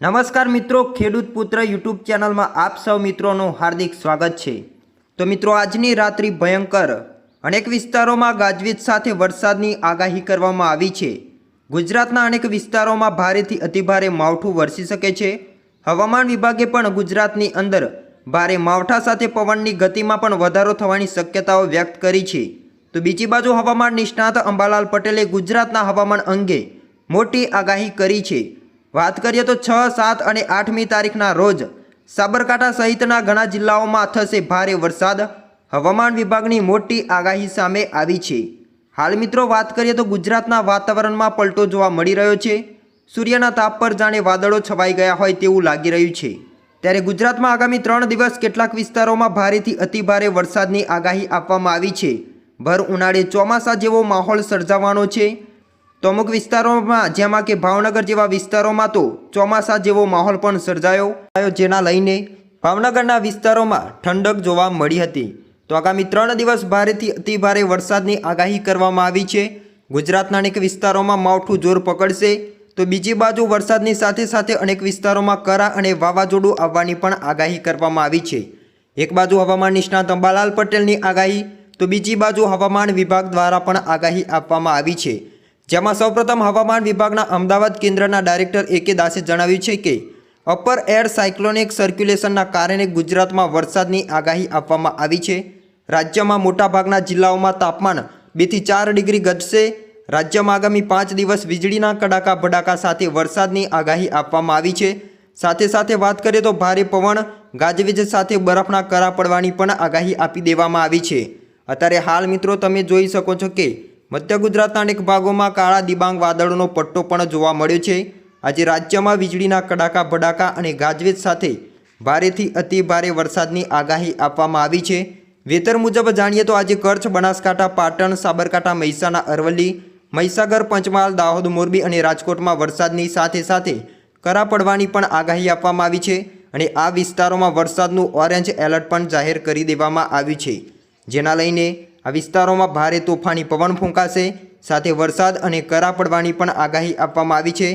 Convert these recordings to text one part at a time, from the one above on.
નમસ્કાર મિત્રો, ખેડૂત પુત્ર યુટ્યુબ ચેનલમાં આપ સૌ મિત્રોનું હાર્દિક સ્વાગત છે. તો મિત્રો, આજની રાત્રિ ભયંકર, અનેક વિસ્તારોમાં ગાજવીજ સાથે વરસાદની આગાહી કરવામાં આવી છે. ગુજરાતના અનેક વિસ્તારોમાં ભારેથી અતિભારે માવઠું વરસી શકે છે. હવામાન વિભાગે પણ ગુજરાતની અંદર ભારે માવઠા સાથે પવનની ગતિમાં પણ વધારો થવાની શક્યતાઓ વ્યક્ત કરી છે. તો બીજી બાજુ હવામાન નિષ્ણાત અંબાલાલ પટેલે ગુજરાતના હવામાન અંગે મોટી આગાહી કરી છે. વાત કરીએ તો છ, સાત અને આઠમી તારીખના રોજ સાબરકાંઠા સહિતના ઘણા જિલ્લાઓમાં થશે ભારે વરસાદ. હવામાન વિભાગની મોટી આગાહી સામે આવી છે. હાલ મિત્રો વાત કરીએ તો ગુજરાતના વાતાવરણમાં પલટો જોવા મળી રહ્યો છે. સૂર્યના તાપ પર જાણે વાદળો છવાઈ ગયા હોય તેવું લાગી રહ્યું છે. ત્યારે ગુજરાતમાં આગામી ત્રણ દિવસ કેટલાક વિસ્તારોમાં ભારેથી અતિભારે વરસાદની આગાહી આપવામાં આવી છે. ભર ઉનાળે ચોમાસા જેવો માહોલ સર્જાવાનો છે. તો અમુક વિસ્તારોમાં જેમાં કે ભાવનગર જેવા વિસ્તારોમાં તો ચોમાસા જેવો માહોલ પણ સર્જાયો. જેના લઈને ભાવનગરના વિસ્તારોમાં ઠંડક જોવા મળી હતી. તો આગામી ત્રણ દિવસ ભારેથી અતિભારે વરસાદની આગાહી કરવામાં આવી છે. ગુજરાતના અનેક વિસ્તારોમાં માવઠું જોર પકડશે. તો બીજી બાજુ વરસાદની સાથે સાથે અનેક વિસ્તારોમાં કરા અને વાવાઝોડું આવવાની પણ આગાહી કરવામાં આવી છે. એક બાજુ હવામાન નિષ્ણાત અંબાલાલ પટેલની આગાહી, તો બીજી બાજુ હવામાન વિભાગ દ્વારા પણ આગાહી આપવામાં આવી છે. જેમાં સૌપ્રથમ હવામાન વિભાગના અમદાવાદ કેન્દ્રના ડાયરેક્ટર એ કે દાસે જણાવ્યું છે કે, અપર એર સાયક્લોનિક સર્ક્યુલેશનના કારણે ગુજરાતમાં વરસાદની આગાહી આપવામાં આવી છે. રાજ્યમાં મોટાભાગના જિલ્લાઓમાં તાપમાન બેથી ચાર ડિગ્રી ઘટશે. રાજ્યમાં આગામી પાંચ દિવસ વીજળીના કડાકા ભડાકા સાથે વરસાદની આગાહી આપવામાં આવી છે. સાથે સાથે વાત કરીએ તો ભારે પવન, ગાજવીજ સાથે બરફના કરા પડવાની પણ આગાહી આપી દેવામાં આવી છે. અત્યારે હાલ મિત્રો તમે જોઈ શકો છો કે મધ્ય ગુજરાતના અનેક ભાગોમાં કાળા દિબાંગ વાદળોનો પટ્ટો પણ જોવા મળ્યો છે. આજે રાજ્યમાં વીજળીના કડાકા, ભડાકા અને ગાજવીજ સાથે ભારેથી અતિ ભારે વરસાદની આગાહી આપવામાં આવી છે. વેતર મુજબ જાણીએ તો આજે કચ્છ, બનાસકાંઠા, પાટણ, સાબરકાંઠા, મહેસાણા, અરવલ્લી, મહીસાગર, પંચમહાલ, દાહોદ, મોરબી અને રાજકોટમાં વરસાદની સાથે સાથે કરા પડવાની પણ આગાહી આપવામાં આવી છે અને આ વિસ્તારોમાં વરસાદનું ઓરેન્જ એલર્ટ પણ જાહેર કરી દેવામાં આવ્યું છે. જેના લઈને આ વિસ્તારોમાં ભારે તોફાની પવન ફૂંકાશે, સાથે વરસાદ અને કરા પડવાની પણ આગાહી આપવામાં આવી છે.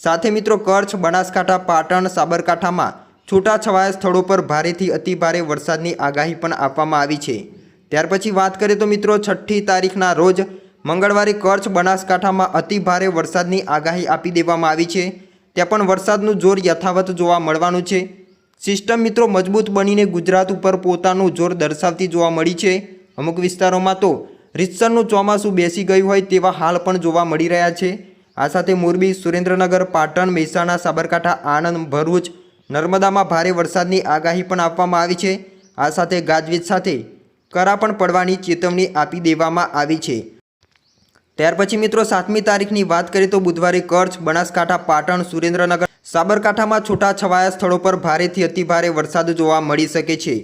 સાથે મિત્રો, કચ્છ, બનાસકાંઠા, પાટણ, સાબરકાંઠામાં છૂટાછવાયા સ્થળો પર ભારેથી અતિભારે વરસાદની આગાહી પણ આપવામાં આવી છે. ત્યાર પછી વાત કરીએ તો મિત્રો, છઠ્ઠી તારીખના રોજ મંગળવારે કચ્છ, બનાસકાંઠામાં અતિભારે વરસાદની આગાહી આપી દેવામાં આવી છે. ત્યાં પણ વરસાદનું જોર યથાવત જોવા મળવાનું છે. સિસ્ટમ મિત્રો મજબૂત બનીને ગુજરાત ઉપર પોતાનું જોર દર્શાવતી જોવા મળી છે. અમુક વિસ્તારોમાં તો રીતસરનું ચોમાસું બેસી ગયું હોય તેવા હાલ પણ જોવા મળી રહ્યા છે. આ સાથે મોરબી, સુરેન્દ્રનગર, પાટણ, મહેસાણા, સાબરકાંઠા, આણંદ, ભરૂચ, નર્મદામાં ભારે વરસાદની આગાહી પણ આપવામાં આવી છે. આ સાથે ગાજવીજ સાથે કરા પણ પડવાની ચેતવણી આપી દેવામાં આવી છે. ત્યાર પછી મિત્રો સાતમી તારીખની વાત કરીએ તો બુધવારે કચ્છ, બનાસકાંઠા, પાટણ, સુરેન્દ્રનગર, સાબરકાંઠામાં છૂટાછવાયા સ્થળો પર ભારેથી અતિભારે વરસાદ જોવા મળી શકે છે.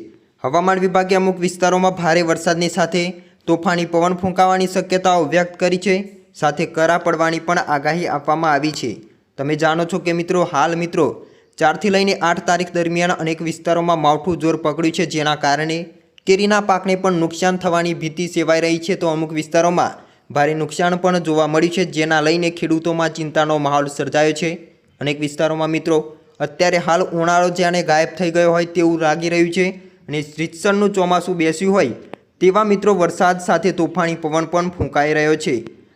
હવામાન વિભાગે અમુક વિસ્તારોમાં ભારે વરસાદની સાથે તોફાની, પવન ફૂંકાવાની શક્યતાઓ વ્યક્ત કરી છે. સાથે કરા પડવાની પણ આગાહી આપવામાં આવી છે. તમે જાણો છો કે મિત્રો, હાલ મિત્રો, ચારથી લઈને આઠ તારીખ દરમિયાન અનેક વિસ્તારોમાં માવઠું જોર પકડ્યું છે, જેના કારણે કેરીના પાકને પણ નુકસાન થવાની ભીતિ સેવાઈ રહી છે. તો અમુક વિસ્તારોમાં ભારે નુકસાન પણ જોવા મળ્યું છે, જેના લઈને ખેડૂતોમાં ચિંતાનો માહોલ સર્જાયો છે. અનેક વિસ્તારોમાં મિત્રો, અત્યારે હાલ ઉનાળો જાણે ગાયબ થઈ ગયો હોય તેવું લાગી રહ્યું છે. અને રીતસરનું ચોમાસું બેસ્યું હોય તેવા મિત્રો વરસાદ સાથે તોફાની પવન પણ ફૂંકાઈ રહ્યો છે.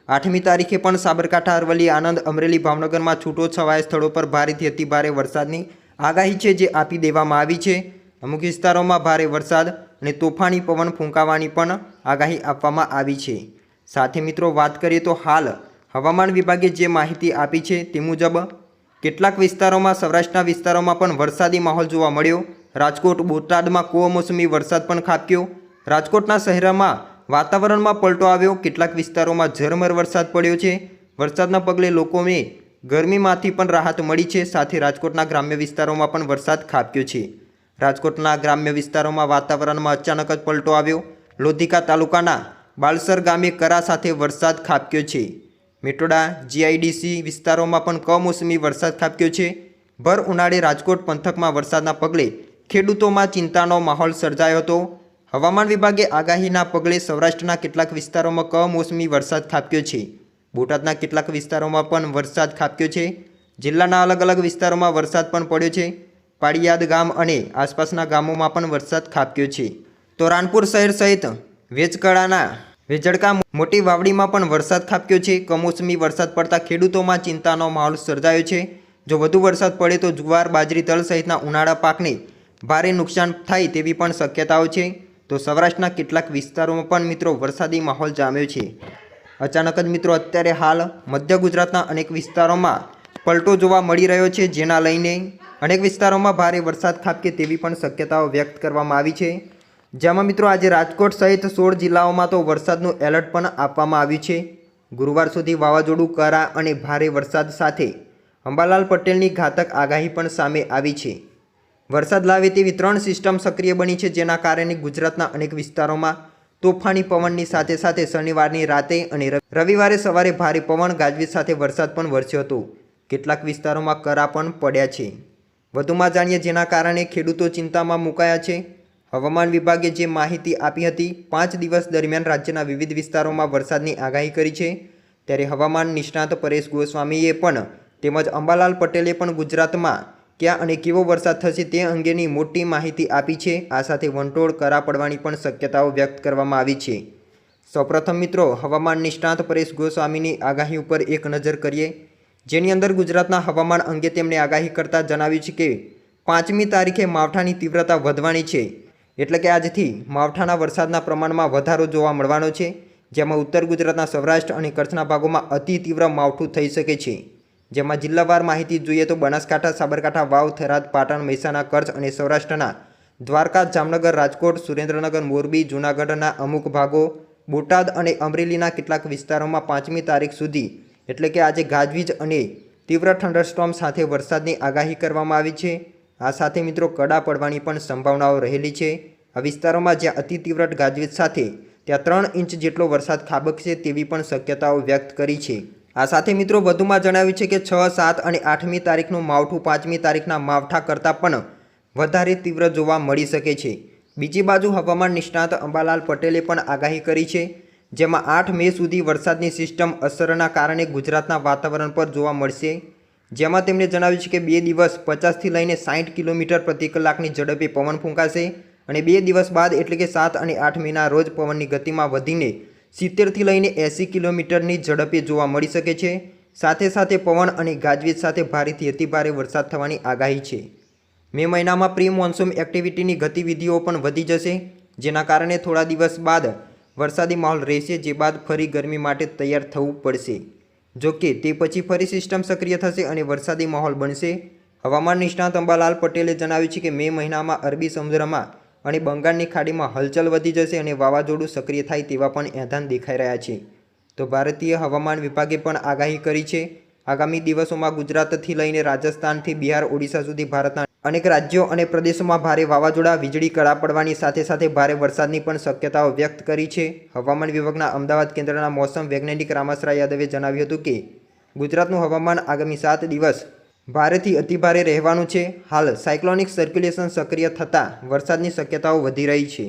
આઠમી તારીખે પણ સાબરકાંઠા, અરવલ્લી આનંદ અમરેલી ભાવનગરમાં છૂટો છવાયા સ્થળો પર ભારેથી અતિ ભારે વરસાદની આગાહી છે જે આપી દેવામાં આવી છે. અમુક વિસ્તારોમાં ભારે વરસાદ અને તોફાની પવન ફૂંકાવાની પણ આગાહી આપવામાં આવી છે. સાથે મિત્રો વાત કરીએ તો હાલ હવામાન વિભાગે જે માહિતી આપી છે તે મુજબ કેટલાક વિસ્તારોમાં, સૌરાષ્ટ્રના વિસ્તારોમાં પણ વરસાદી માહોલ જોવા મળ્યો. રાજકોટ, બોટાદમાં કમોસમી વરસાદ પણ ખાબક્યો. રાજકોટના શહેરમાં વાતાવરણમાં પલટો આવ્યો. કેટલાક વિસ્તારોમાં ઝરમર વરસાદ પડ્યો છે. વરસાદના પગલે લોકોને ગરમીમાંથી પણ રાહત મળી છે. સાથે રાજકોટના ગ્રામ્ય વિસ્તારોમાં પણ વરસાદ ખાબક્યો છે. રાજકોટના ગ્રામ્ય વિસ્તારોમાં વાતાવરણમાં અચાનક જ પલટો આવ્યો. લોધિકા તાલુકાના બાલસર ગામે કરા સાથે વરસાદ ખાબક્યો છે. મેટોડા, જીઆઈડીસી વિસ્તારોમાં પણ કમોસમી વરસાદ ખાબક્યો છે. ભર ઉનાળે રાજકોટ પંથકમાં વરસાદના પગલે ખેડૂતોમાં ચિંતાનો માહોલ સર્જાયો હતો. હવામાન વિભાગે આગાહીના પગલે સૌરાષ્ટ્રના કેટલાક વિસ્તારોમાં કમોસમી વરસાદ ખાબક્યો છે. બોટાદના કેટલાક વિસ્તારોમાં પણ વરસાદ ખાબક્યો છે. જિલ્લાના અલગ અલગ વિસ્તારોમાં વરસાદ પણ પડ્યો છે. પાળિયાદ ગામ અને આસપાસના ગામોમાં પણ વરસાદ ખાબક્યો છે. તો રાનપુર શહેર સહિત વેચકળાના વેજડકા મોટી વાવડીમાં પણ વરસાદ ખાબક્યો છે. કમોસમી વરસાદ પડતા ખેડૂતોમાં ચિંતાનો માહોલ સર્જાયો છે. જો વધુ વરસાદ પડે તો જુવાર, બાજરી, તલ સહિતના ઉનાળા પાકને ભારે નુકસાન થાય તેવી પણ શક્યતાઓ છે. તો સૌરાષ્ટ્રના કેટલાક વિસ્તારોમાં પણ મિત્રો વરસાદી માહોલ જામ્યો છે. અચાનક જ મિત્રો અત્યારે હાલ મધ્ય ગુજરાતના અનેક વિસ્તારોમાં પલટો જોવા મળી રહ્યો છે, જેના લઈને અનેક વિસ્તારોમાં ભારે વરસાદ ખાબકે તેવી પણ શક્યતાઓ વ્યક્ત કરવામાં આવી છે. જેમાં મિત્રો આજે રાજકોટ સહિત સોળ જિલ્લાઓમાં તો વરસાદનું એલર્ટ પણ આપવામાં આવ્યું છે. ગુરુવાર સુધી વાવાઝોડું, કરા અને ભારે વરસાદ સાથે અંબાલાલ પટેલની ઘાતક આગાહી પણ સામે આવી છે. વરસાદ લાવે તેવી ત્રણ સિસ્ટમ સક્રિય બની છે, જેના કારણે ગુજરાતના અનેક વિસ્તારોમાં તોફાની પવનની સાથે સાથે શનિવારની રાતે અને રવિ- રવિવારે સવારે ભારે પવન ગાજવીજ સાથે વરસાદ પણ વરસ્યો હતો. કેટલાક વિસ્તારોમાં કરા પણ પડ્યા છે. વધુમાં જાણીએ જેના કારણે ખેડૂતો ચિંતામાં મુકાયા છે. હવામાન વિભાગે જે માહિતી આપી હતી, પાંચ દિવસ દરમિયાન રાજ્યના વિવિધ વિસ્તારોમાં વરસાદની આગાહી કરી છે. ત્યારે હવામાન નિષ્ણાત પરેશ ગોસ્વામીએ પણ તેમજ અંબાલાલ પટેલે પણ ગુજરાતમાં ક્યાં અને કેવો વરસાદ થશે તે અંગેની મોટી માહિતી આપી છે. આ સાથે વંટોળ કરા પડવાની પણ શક્યતાઓ વ્યક્ત કરવામાં આવી છે. સૌપ્રથમ મિત્રો, હવામાન નિષ્ણાત પરેશ ગોસ્વામીની આગાહી ઉપર એક નજર કરીએ. જેની અંદર ગુજરાતના હવામાન અંગે તેમણે આગાહી કરતાં જણાવ્યું છે કે, પાંચમી તારીખે માવઠાની તીવ્રતા વધવાની છે. એટલે કે આજથી માવઠાના વરસાદના પ્રમાણમાં વધારો જોવા મળવાનો છે, જેમાં ઉત્તર ગુજરાતના સૌરાષ્ટ્ર અને કચ્છના ભાગોમાં અતિ તીવ્ર માવઠું થઈ શકે છે. જેમાં જિલ્લાવાર માહિતી જોઈએ તો બનાસકાંઠા, સાબરકાંઠા, વાવ, થરાદ, પાટણ, મહેસાણા, કચ્છ અને સૌરાષ્ટ્રના દ્વારકા, જામનગર, રાજકોટ, સુરેન્દ્રનગર, મોરબી, જૂનાગઢના અમુક ભાગો, બોટાદ અને અમરેલીના કેટલાક વિસ્તારોમાં પાંચમી તારીખ સુધી, એટલે કે આજે ગાજવીજ અને તીવ્ર થંડરસ્ટોર્મ સાથે વરસાદની આગાહી કરવામાં આવી છે. આ સાથે મિત્રો કડા પડવાની પણ સંભાવનાઓ રહેલી છે. આ વિસ્તારોમાં જ્યાં અતિ તીવ્ર ગાજવીજ સાથે ત્યાં ત્રણ ઇંચ જેટલો વરસાદ ખાબકશે તેવી પણ શક્યતાઓ વ્યક્ત કરી છે. આ સાથે મિત્રો, વધુમાં જણાવ્યું છે કે છ, સાત અને આઠમી તારીખનું માવઠું પાંચમી તારીખના માવઠા કરતાં પણ વધારે તીવ્ર જોવા મળી શકે છે. બીજી બાજુ હવામાન નિષ્ણાત અંબાલાલ પટેલે પણ આગાહી કરી છે, જેમાં આઠ મે સુધી વરસાદની સિસ્ટમ અસરના કારણે ગુજરાતના વાતાવરણ પર જોવા મળશે. જેમાં તેમણે જણાવ્યું છે કે બે દિવસ પચાસથી લઈને સાઠ કિલોમીટર પ્રતિ કલાકની ઝડપે પવન ફૂંકાશે અને બે દિવસ બાદ એટલે કે સાત અને આઠ મેના રોજ પવનની ગતિમાં વધીને સિત્તેરથી લઈને એંસી કિલોમીટરની ઝડપે જોવા મળી શકે છે. સાથે સાથે પવન અને ગાજવીજ સાથે ભારેથી અતિભારે વરસાદ થવાની આગાહી છે. મે મહિનામાં પ્રી મોન્સૂન એક્ટિવિટીની ગતિવિધિઓ પણ વધી જશે, જેના કારણે થોડા દિવસ બાદ વરસાદી માહોલ રહેશે, જે બાદ ફરી ગરમી માટે તૈયાર થવું પડશે. જો કે તે પછી ફરી સિસ્ટમ સક્રિય થશે અને વરસાદી માહોલ બનશે. હવામાન નિષ્ણાત અંબાલાલ પટેલે જણાવ્યું છે કે મે મહિનામાં અરબી સમુદ્રમાં અને બંગાળની ખાડીમાં હલચલ વધી જશે અને વાવાઝોડું સક્રિય થાય તેવા પણ એધાન દેખાઈ રહ્યા છે. તો ભારતીય હવામાન વિભાગે પણ આગાહી કરી છે, આગામી દિવસોમાં ગુજરાતથી લઈને રાજસ્થાનથી બિહાર, ઓડિશા સુધી ભારતના અનેક રાજ્યો અને પ્રદેશોમાં ભારે વાવાઝોડા, વીજળી, કડા પડવાની સાથે સાથે ભારે વરસાદની પણ શક્યતાઓ વ્યક્ત કરી છે. હવામાન વિભાગના અમદાવાદ કેન્દ્રના મોસમ વૈજ્ઞાનિક રામાસરા યાદવે જણાવ્યું હતું કે, ગુજરાતનું હવામાન આગામી સાત દિવસ ભારેથી અતિભારે રહેવાનું છે. હાલ સાયક્લોનિક સર્ક્યુલેશન સક્રિય થતાં વરસાદની શક્યતાઓ વધી રહી છે.